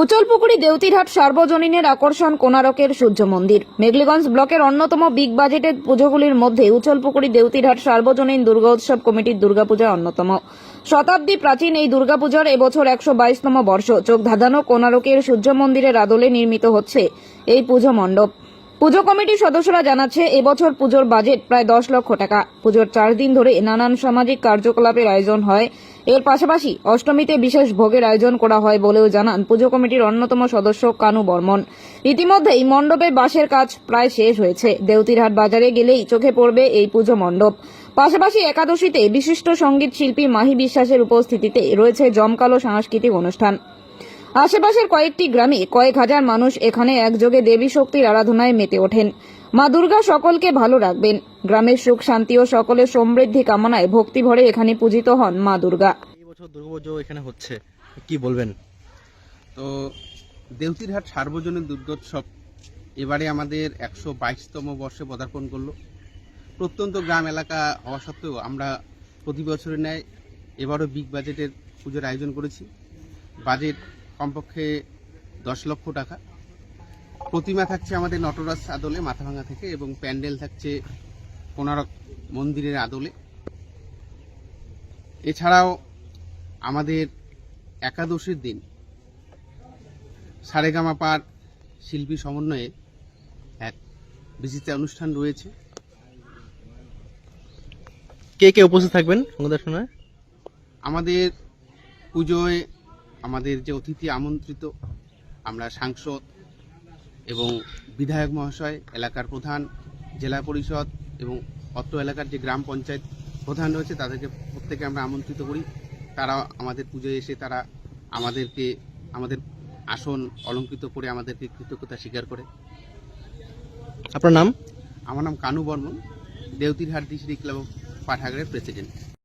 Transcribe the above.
উচলপুকুরি দেউতিরহাট সার্বজনীনের আকর্ষণ কোনারকের সূর্য মন্দির। মেঘলিগঞ্জ ব্লকের অন্যতম বিগ বাজেটের পুজোগুলির মধ্যে উচলপুকুরি দেউতিরহাট সার্বজনীন দুর্গোৎসব কমিটির দুর্গাপূজা অন্যতম। শতাব্দী প্রাচীন এই দুর্গাপূজার এবছর একশো বাইশতম বর্ষ। চোখ ধাঁধানো কোনারকের সূর্য মন্দিরের আদলে নির্মিত হচ্ছে এই পুজো মণ্ডপ। পুজো কমিটির সদস্যরা জানাচ্ছে, এবছর পুজোর বাজেট প্রায় দশ লক্ষ টাকা। পুজোর চার দিন ধরে নানান সামাজিক কার্যকলাপের আয়োজন হয়। এর পাশাপাশি অষ্টমীতে বিশেষ ভোগের আয়োজন করা হয় বলেও জানান পুজো কমিটির অন্যতম সদস্য কানু বর্মন। ইতিমধ্যেই মণ্ডপে বাঁশের কাজ প্রায় শেষ হয়েছে। দেউতিরহাট বাজারে গেলেই চোখে পড়বে এই পুজো মণ্ডপ। পাশাপাশি একাদশীতে বিশিষ্ট সংগীত শিল্পী মাহি বিশ্বাসের উপস্থিতিতে রয়েছে জমকালো সাংস্কৃতিক অনুষ্ঠান। আশেপাশের কয়েকটি গ্রামে কয়েক হাজার মানুষ এখানে একযোগে দেবী শক্তির আরাধনায় মেতে ওঠেন। মা দুর্গা সকলকে ভালো রাখবেন। গ্রামের সুখ শান্তি ও সকলের সমৃদ্ধি কামনায় ভক্তি ভরে এখানে পূজিত হন মা দুর্গা। এই বছর দুর্গাপুজো এখানে হচ্ছে। কি বলবেন? তো দেউতিরহাট সার্বজনীন দুর্গোৎসব এবারে আমাদের একশো বাইশতম বর্ষে পদার্পণ করল। প্রত্যন্ত গ্রাম এলাকা হওয়া সত্ত্বেও আমরা প্রতি বছরের ন্যায় এবারও বিগ বাজেটের পুজোর আয়োজন করেছি। বাজেট কমপক্ষে দশ লক্ষ টাকা। প্রতিমা থাকছে আমাদের নটরাজ আদলে, মাথাভাঙা থেকে, এবং প্যান্ডেল থাকছে কোনারক মন্দিরের আদলে। এছাড়াও আমাদের একাদশীর দিন, সারেগামা সারেগামাপার শিল্পী সমন্বয়ে এক বিচিত্র অনুষ্ঠান রয়েছে। কে কে উপস্থিত থাকবেন আমাদের পুজোয় আমাদের যে অতিথি আমন্ত্রিত আমরা সাংসদ এবং বিধায়ক মহাশয় এলাকার প্রধান জেলা পরিষদ এবং অত্র এলাকার যে গ্রাম পঞ্চায়েত প্রধান রয়েছে তাদেরকে প্রত্যেকে আমরা আমন্ত্রিত করি। তারা আমাদের পুজোয় এসে তারা আমাদেরকে আমাদের আসন অলঙ্কৃত করে আমাদেরকে কৃতজ্ঞতা স্বীকার করে। আপনার নাম? আমার নাম কানু বর্মন দেউতিরহাট ডিস্ট্রিক্ট ক্লাব পাঠাগারের প্রেসিডেন্ট।